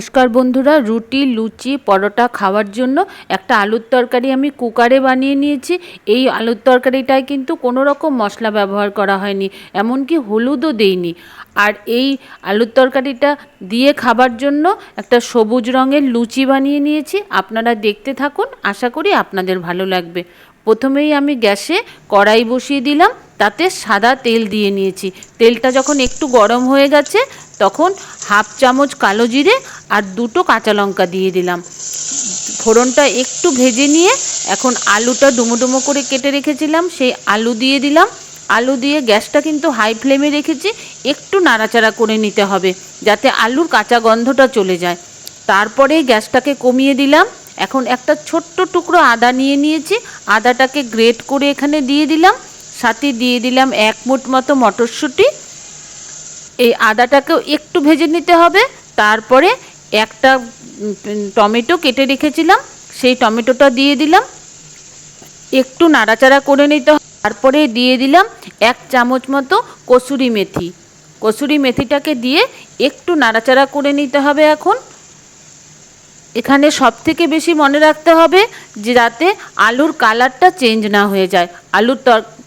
নমস্কার বন্ধুরা, রুটি, লুচি, পরোটা খাওয়ার জন্য একটা আলুর তরকারি আমি কুকারে বানিয়ে নিয়েছি। এই আলুর তরকারিটায় কিন্তু কোনো রকম মশলা ব্যবহার করা হয়নি, এমনকি হলুদও দেইনি। আর এই আলুর তরকারিটা দিয়ে খাবার জন্য একটা সবুজ রঙের লুচি বানিয়ে নিয়েছি। আপনারা দেখতে থাকুন, আশা করি আপনাদের ভালো লাগবে। প্রথমেই আমি গ্যাসে কড়াই বসিয়ে দিলাম। তাতে সাদা তেল দিয়ে নিয়েছি। তেলটা যখন একটু গরম হয়ে গেছে, তখন হাফ চামচ কালো জিরে আর দুটো কাঁচা লঙ্কা দিয়ে দিলাম। ফোড়নটা একটু ভেজে নিয়ে এখন আলুটা ডুমো ডুমো করে কেটে রেখেছিলাম, সেই আলু দিয়ে দিলাম। আলু দিয়ে গ্যাসটা কিন্তু হাই ফ্লেমে রেখেছি, একটু নাড়াচাড়া করে নিতে হবে যাতে আলুর কাঁচা গন্ধটা চলে যায়। তারপরে গ্যাসটাকে কমিয়ে দিলাম। এখন একটা ছোট্ট টুকরো আদা নিয়ে নিয়েছি, আদাটাকে গ্রেট করে এখানে দিয়ে দিলাম। সাথে দিয়ে দিলাম এক মুঠ মতো মটরশুঁটি। এই আদাটাকেও একটু ভেজে নিতে হবে। তারপরে একটা টমেটো কেটে রেখেছিলাম। সেই টমেটোটা দিয়ে দিলাম। একটু নাড়াচাড়া করে নিতে হবে তারপরে দিয়ে দিলাম এক চামচ মতো কসুরি মেথি। কসুরি মেথিটাকে দিয়ে একটু নাড়াচাড়া করে নিতে হবে এখন। এখানে সব থেকে বেশি মনে রাখতে হবে যে যাতে আলুর কালারটা চেঞ্জ না হয়ে যায়। আলুর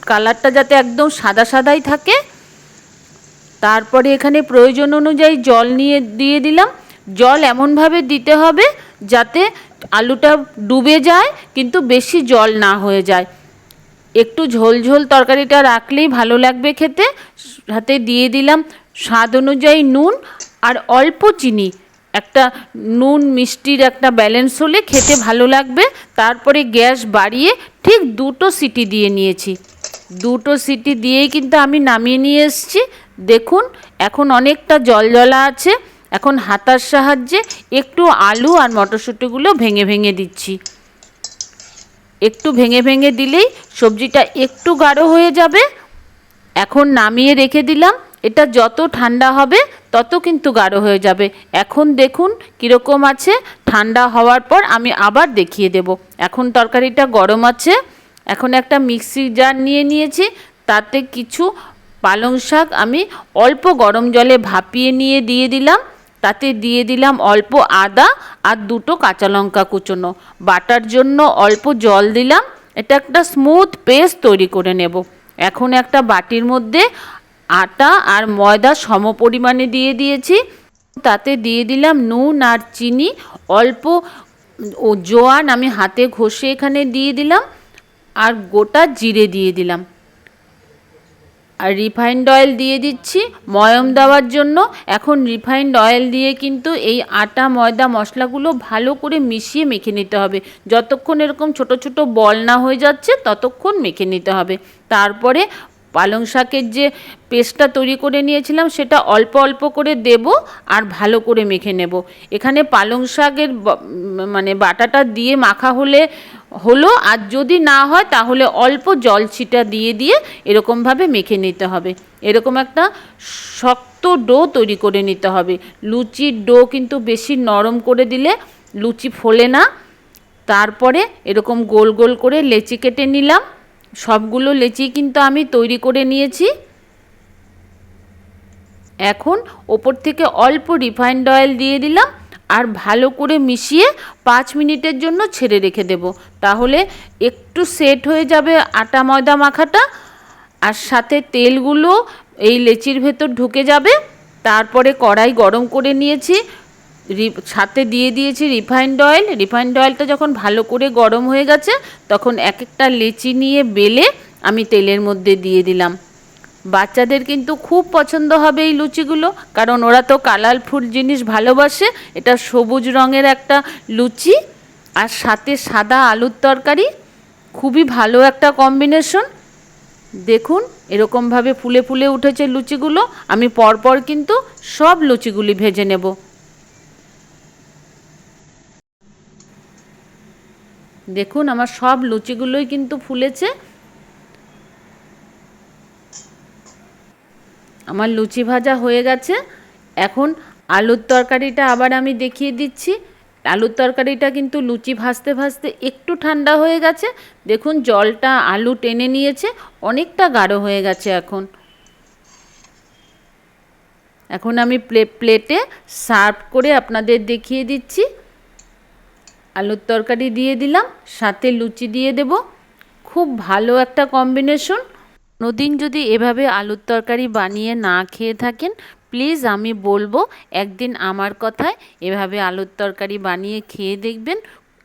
কালারটা যাতে একদম সাদা সাদাই থাকে। তারপরে এখানে প্রয়োজন অনুযায়ী জল নিয়ে, দিয়ে দিলাম। জল এমনভাবে দিতে হবে যাতে আলুটা ডুবে যায়, কিন্তু বেশি জল না হয়ে যায়। একটু ঝোল ঝোল তরকারিটা রাখলেই ভালো লাগবে খেতে। সাথে দিয়ে দিলাম স্বাদ অনুযায়ী নুন আর অল্প চিনি। একটা নুন মিষ্টির একটা ব্যালেন্স হলে খেতে ভালো লাগবে। তারপরে গ্যাস বাড়িয়ে ঠিক দুটো সিটি দিয়ে নিয়েছি। দুটো সিটি দিয়েই কিন্তু আমি নামিয়ে নিয়ে এসেছি। দেখুন, এখন অনেকটা জল জলা আছে। এখন হাতার সাহায্যে একটু আলু আর মটরশুঁটিগুলো ভেঙে ভেঙে দিচ্ছি। একটু ভেঙে ভেঙে দিলেই সবজিটা একটু গাঢ় হয়ে যাবে। এখন নামিয়ে রেখে দিলাম। এটা যত ঠান্ডা হবে তত কিন্তু গাঢ় হয়ে যাবে। এখন দেখুন কীরকম আছে। ঠান্ডা হওয়ার পর আমি আবার দেখিয়ে দেব। এখন তরকারিটা গরম আছে। এখন একটা মিক্সি জার নিয়ে নিয়েছি। তাতে কিছু পালং শাক আমি অল্প গরম জলে ভাপিয়ে নিয়ে দিয়ে দিলাম। তাতে দিয়ে দিলাম অল্প আদা আর দুটো কাঁচা লঙ্কা কুচোনো। বাটার জন্য অল্প জল দিলাম। এটা একটা স্মুথ পেস্ট তৈরি করে নেব। এখন একটা বাটির মধ্যে আটা আর ময়দা সম পরিমাণে দিয়ে দিয়েছি। তাতে দিয়ে দিলাম নুন আর চিনি। অল্প ও জোয়ান আমি হাতে ঘষে এখানে দিয়ে দিলাম আর গোটা জিরে দিয়ে দিলাম। আর রিফাইন্ড অয়েল দিয়ে দিচ্ছি ময়ম দেওয়ার জন্য। এখন রিফাইন্ড অয়েল দিয়ে কিন্তু এই আটা, ময়দা, মশলাগুলো ভালো করে মিশিয়ে মেখে নিতে হবে। যতক্ষণ এরকম ছোট ছোট বল না হয়ে যাচ্ছে, ততক্ষণ মেখে নিতে হবে। তারপরে পালং শাকের যে পেস্টটা তৈরি করে নিয়েছিলাম, সেটা অল্প অল্প করে দেব আর ভালো করে মেখে নেব। এখানে পালং শাকের মানে বাটাটা দিয়ে মাখা হলে, হলো, আর যদি না হয়, তাহলে অল্প জল ছিটা দিয়ে দিয়ে এরকমভাবে মেখে নিতে হবে। এরকম একটা শক্ত ডো তৈরি করে নিতে হবে। লুচির ডো কিন্তু বেশি নরম করে দিলে লুচি ফোলে না। তারপরে এরকম গোল গোল করে লেচি কেটে নিলাম। সবগুলো লেচি কিন্তু আমি তৈরি করে নিয়েছি। এখন ওপর থেকে অল্প রিফাইন্ড অয়েল দিয়ে দিলাম আর ভালো করে মিশিয়ে পাঁচ মিনিটের জন্য ছেড়ে রেখে দেব। তাহলে একটু সেট হয়ে যাবে আটা ময়দা মাখাটা আর সাথে তেলগুলো এই লেচির ভেতর ঢুকে যাবে। তারপরে কড়াই গরম করে নিয়েছি। সাথে দিয়ে দিয়েছি রিফাইন্ড অয়েল। রিফাইন্ড অয়েলটা যখন ভালো করে গরম হয়ে গেছে, তখন এক একটা লেচি নিয়ে বেলে আমি তেলের মধ্যে দিয়ে দিলাম। বাচ্চাদের কিন্তু খুব পছন্দ হবে এই লুচিগুলো, কারণ ওরা তো কালারফুল জিনিস ভালোবাসে। এটা সবুজ রঙের একটা লুচি আর সাথে সাদা আলুর তরকারি। খুবই ভালো একটা কম্বিনেশন। দেখুন, এরকমভাবে ফুলে ফুলে উঠেছে লুচিগুলো। আমি পরপর কিন্তু সব লুচিগুলি ভেজে নেব। দেখুন আমার সব লুচিগুলোই কিন্তু ফুলেছে। আমার লুচি ভাজা হয়ে গেছে। এখন আলুর তরকারিটা আবার আমি দেখিয়ে দিচ্ছি। আলুর তরকারিটা কিন্তু লুচি ভাজতে ভাজতে একটু ঠান্ডা হয়ে গেছে। দেখুন জলটা আলু টেনে নিয়েছে, অনেকটা গাঢ় হয়ে গেছে এখন। এখন আমি প্লে, প্লেটে সার্ভ করে আপনাদের দেখিয়ে দিচ্ছি। আলুর তরকারি দিয়ে দিলাম, সাথে লুচি দিয়ে দেব। খুব ভালো একটা কম্বিনেশন কোনোদিন যদি এভাবে আলুর তরকারি বানিয়ে না খেয়ে থাকেন প্লিজ আমি বলব, একদিন আমার কথায় এভাবে আলুর তরকারি বানিয়ে খেয়ে দেখবেন,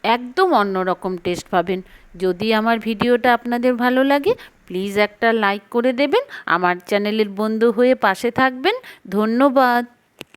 একদম অন্যরকম টেস্ট পাবেন। যদি আমার ভিডিওটা আপনাদের ভালো লাগে প্লিজ একটা লাইক করে দেবেন। আমার চ্যানেলের বন্ধু হয়ে পাশে থাকবেন। ধন্যবাদ।